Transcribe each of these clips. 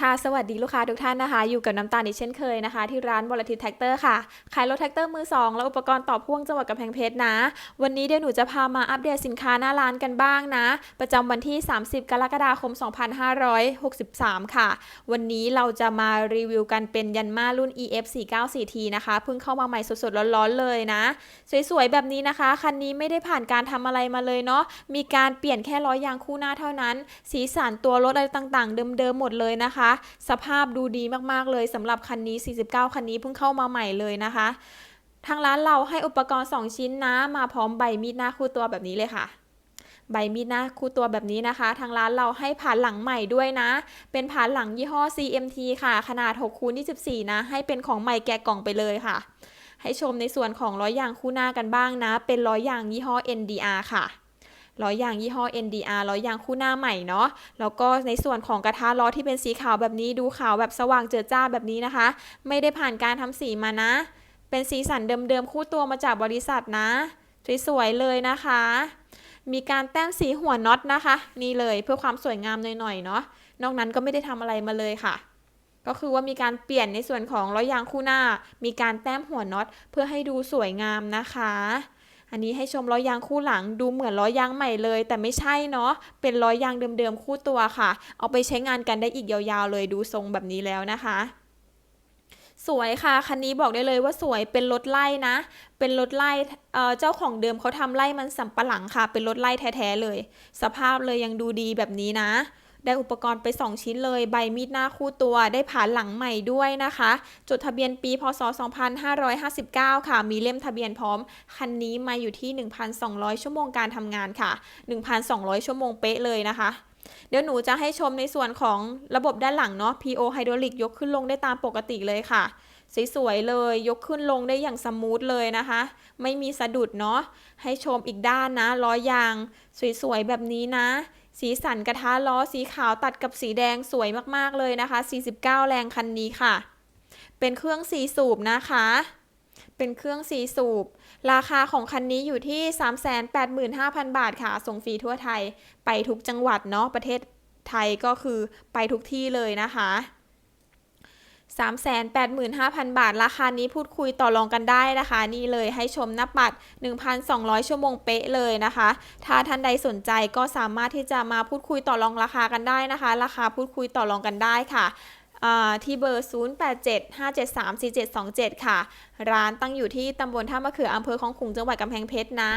ค่ะ สวัสดีลูกค้าทุกท่านนะคะ อยู่กับน้ำตาลอีกเช่นเคยนะคะ ที่ร้านบอลทิตแท็กเตอร์ค่ะ ขายรถแท็กเตอร์มือ 2 และอุปกรณ์ต่อพ่วงจังหวัดกำแพงเพชรนะ วันนี้เดี๋ยวหนูจะพามาอัปเดตสินค้าหน้าร้านกันบ้างนะ ประจำวันที่ 30 กรกฎาคม 2563 ค่ะ วันนี้เราจะมารีวิวกันเป็นยันมารุ่น EF 494T นะคะ เพิ่งเข้ามาใหม่สดๆร้อนๆเลยนะ สวยๆแบบนี้นะคะ คันนี้ไม่ได้ผ่านการทำอะไรมาเลยเนาะ มีการเปลี่ยนแค่ล้อยางคู่หน้าเท่านั้น สีสันตัวรถอะไรต่างๆ เดิมๆหมดเลยนะคะสภาพดูดีมากๆเลยสำหรับคันนี้ 49 คันนี้เพิ่งเข้ามาใหม่เลยนะคะ ทางร้านเราให้อุปกรณ์ 2 ชิ้นนะ มาพร้อมใบมีดหน้าคู่ตัวแบบนี้เลยค่ะใบมีดหน้าคู่ตัวแบบนี้นะคะ ทางร้านเราให้ผ่านหลังใหม่ด้วยนะ เป็นผ่านหลังยี่ห้อ CMT ค่ะ ขนาด6คูณ24 นะ ให้เป็นของใหม่แกะกล่องไปเลยค่ะ ให้ชมในส่วนของล้อยยางคู่หน้ากันบ้างนะ เป็นล้อยยางยี่ห้อ NDR ค่ะ ล้อยางยี่ห้อ NDR ล้อยางคู่หน้าใหม่เนาะแล้วก็ในส่วนของกระทะล้อที่เป็นสีขาวแบบนี้ดูขาวแบบสว่างเจิดจ้าแบบนี้นะคะ ไม่ได้ผ่านการทำสีมานะ เป็นสีสันเดิมๆคู่ตัวมาจากบริษัทนะ สวยๆเลยนะคะ มีการแต้มสีหัวน็อตนะคะ นี่เลยเพื่อความสวยงามหน่อยๆเนาะนอกนั้นก็ไม่ได้ทำอะไรมาเลยค่ะก็คือว่ามีการเปลี่ยนในส่วนของล้อยางคู่หน้า มีการแต้มหัวน็อตเพื่อให้ดูสวยงามนะคะ อันนี้ให้ชมล้อยางคู่หลังดูเหมือนล้อยางใหม่เลย แต่ไม่ใช่เนาะเป็นล้อยางเดิมๆคู่ตัวค่ะ เอาไปใช้งานกันได้อีกยาวๆเลยดูทรงแบบนี้แล้วนะคะสวยค่ะ คันนี้บอกได้เลยว่าสวยเป็นรถไล่นะ เป็นรถไล่เจ้าของเดิมเขาทำไล่มันสำปะหลังค่ะ เป็นรถไล่แท้ๆเลย สภาพเลยยังดูดีแบบนี้นะ ได้อุปกรณ์ไป 2 ชิ้นเลย ใบมีดหน้าคู่ตัวได้ผ่านหลังใหม่ด้วยนะคะ จดทะเบียนปีพศ 2559 ค่ะ มีเล่มทะเบียนพร้อม คันนี้มาอยู่ที่ 1,200 ชั่วโมงการทำงานค่ะ 1,200 ชั่วโมงเป๊ะเลยนะคะเดี๋ยวหนูจะให้ชมในส่วนของระบบด้านหลังเนาะ PO ไฮดรอลิกยกขึ้นลงได้ตามปกติเลยค่ะ สวยๆเลย ยกขึ้นลงได้อย่างสมูทเลยนะคะ ไม่มีสะดุดเนาะ ให้ชมอีกด้านนะล้อยาง สวยๆแบบนี้นะ สีสันกระทะล้อสีขาวตัดกับสีแดงสวยมากๆเลยนะคะ 49 แรงคันนี้ค่ะ เป็นเครื่องสีสูบนะคะ เป็นเครื่องสีสูบ ราคาของคันนี้อยู่ที่ 385,000 บาทค่ะ ส่งฟรีทั่วไทย ไปทุกจังหวัดเนาะ ประเทศไทยก็คือไปทุกที่เลยนะคะ 385,000 บาท ราคานี้พูดคุยต่อรองกันได้นะคะ นี่เลยให้ชมหน้าปัด 1,200 ชั่วโมงเป๊ะเลยนะคะ ถ้าท่านใดสนใจก็สามารถที่จะมาพูดคุยต่อรองราคากันได้นะคะ ราคาพูดคุยต่อรองกันได้ค่ะ ที่เบอร์ 0875734727 ค่ะ ร้านตั้งอยู่ที่ตำบลท่ามะเขืออำเภอของขุงจังหวัดกำแพงเพชรนะ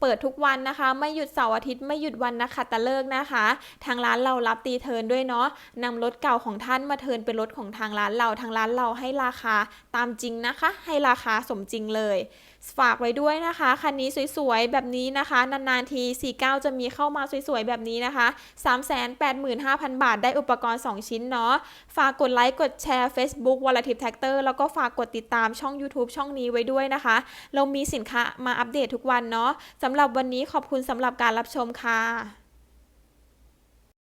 เปิดทุกวันนะคะ ไม่หยุดเสาร์อาทิตย์ไม่หยุดวันนะคะตะเลิกนะคะ ทางร้านเรารับตีเทินด้วยเนาะนำรถเก่าของท่านมาเทินเป็นรถของทางร้านเรา ทางร้านเราให้ราคาตามจริงนะคะ ให้ราคาสมจริงเลยฝากไว้ด้วยนะคะ คันนี้สวยๆ แบบนี้นะคะ นานๆที 49 จะมีเข้ามาสวยๆ แบบนี้นะคะ 385,000 บาทได้อุปกรณ์ 2 ชิ้นเนาะฝากกดไลค์กดแชร์ Facebook w a l a t i v e Tractor แล้วก็ฝากกดติดตามช่อง YouTube ช่องนี้ไว้ด้วยนะคะ เรามีสินค้ามาอัปเดตทุกวันเนาะสำหรับวันนี้ขอบคุณสำหรับการรับชมค่ะ